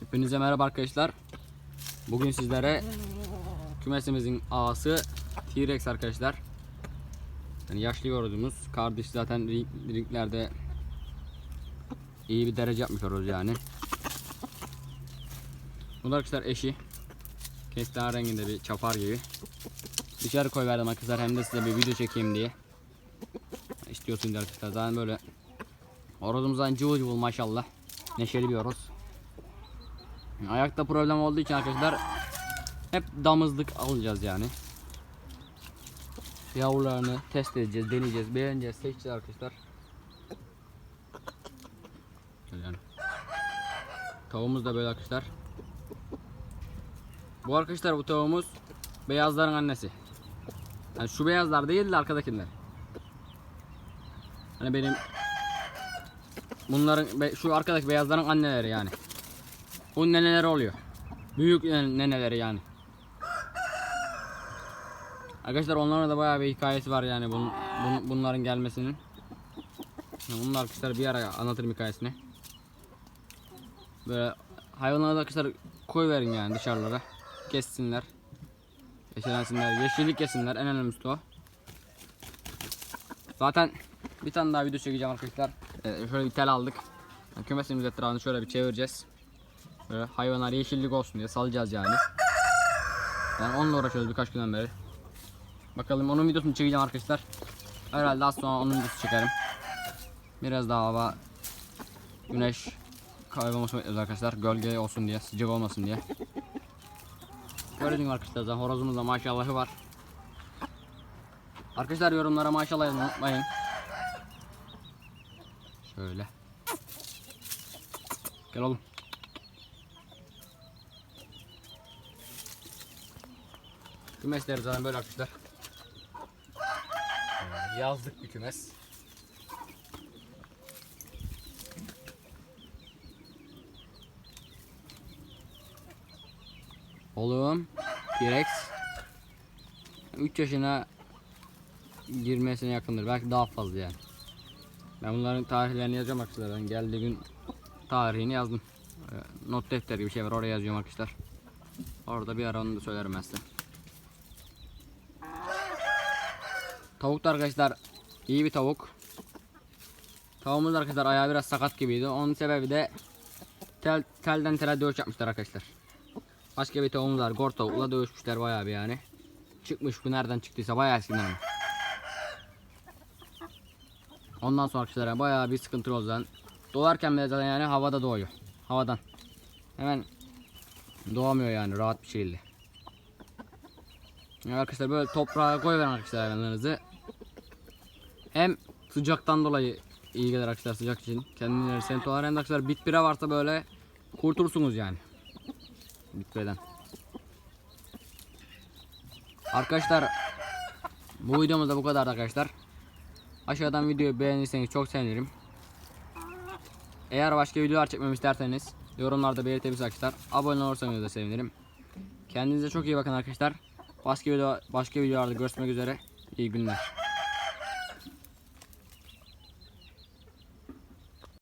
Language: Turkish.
Hepinize merhaba arkadaşlar. Bugün sizlere kümesimizin ağası T-Rex arkadaşlar. Yani yaşlı yorduğumuz kardeş zaten ring, ringlerde iyi bir derece yapmış yani. Bu da arkadaşlar eşi. Kestane renginde bir çapar gibi. Dışarı koyverdim arkadaşlar hem de size bir video çekeyim diye. İstiyorsunuz arkadaşlar zaten böyle Horozumuzdan cıvıl cıvıl maşallah. Neşeli bir horoz. Ayakta problem olduğu için arkadaşlar hep damızlık alacağız yani. Yavrularını test edeceğiz, deneyeceğiz, beğeneceğiz, seçeceğiz arkadaşlar. Yani. Tavuğumuz da böyle arkadaşlar. Bu arkadaşlar bu tavuğumuz beyazların annesi. Yani şu beyazlar değil de arkadakiler. Hani benim bunların şu arkadaki beyazların anneleri yani. Bu neneleri oluyor. Büyük nen- neneleri yani. Arkadaşlar onların da bayağı bir hikayesi var yani bun, bun- bunların gelmesinin. Bunun arkadaşlar bir ara anlatırım hikayesini. Böyle hayvanları da arkadaşlar koy verin yani dışarılara. Kessinler. Yeşillensinler. Yeşillik yesinler. En önemlisi o. Zaten bir tane daha video çekeceğim arkadaşlar. Ee, şöyle bir tel aldık. Yani Kümesimiz etrafını şöyle bir çevireceğiz. Böyle hayvanlar yeşillik olsun diye salacağız yani. Yani onunla uğraşıyoruz birkaç günden beri. Bakalım onun videosunu çekeceğim arkadaşlar. Herhalde az sonra onun videosunu çekerim. Biraz daha hava güneş kaybolmasını bekliyoruz arkadaşlar. Gölge olsun diye, sıcak olmasın diye. Gördüğünüz gibi arkadaşlar zaten horozumuzda maşallahı var. Arkadaşlar yorumlara maşallah yazın unutmayın. Şöyle. Gel oğlum. Kümesleri zaten böyle arkadaşlar. Ee, Yazlık bir kümes. Oğlum T-Rex 3 yaşına girmesine yakındır. Belki daha fazla yani. Ben bunların tarihlerini yazacağım arkadaşlar. Ben geldiği gün tarihini yazdım. Ee, Not defteri gibi bir şey var. Oraya yazıyorum arkadaşlar. Orada bir ara onu da söylerim ben size. Tavuk da arkadaşlar iyi bir tavuk. Tavuğumuz da arkadaşlar ayağı biraz sakat gibiydi. Onun sebebi de tel, telden tele dövüş yapmışlar arkadaşlar. Başka bir tavuğumuz var. Gor tavukla dövüşmüşler bayağı bir yani. Çıkmış bu nereden çıktıysa bayağı eskiden ama. Ondan sonra arkadaşlar bayağı bir sıkıntı oldu zaten. Doğarken bile zaten yani havada doğuyor. Havadan. Hemen doğamıyor yani rahat bir şekilde. Arkadaşlar böyle toprağa koyverin arkadaşlar hayvanlarınızı. Hem sıcaktan dolayı iyi gelir arkadaşlar sıcak için. Kendileri sentolar hem de arkadaşlar bitbire varsa böyle kurtursunuz yani. Bitbireden. Arkadaşlar bu videomuz da bu kadar arkadaşlar. Aşağıdan videoyu beğenirseniz çok sevinirim. Eğer başka videolar çekmemi isterseniz yorumlarda belirtebilirsiniz arkadaşlar. Abone olursanız da sevinirim. Kendinize çok iyi bakın arkadaşlar. Başka video başka videolarda görüşmek üzere. İyi günler.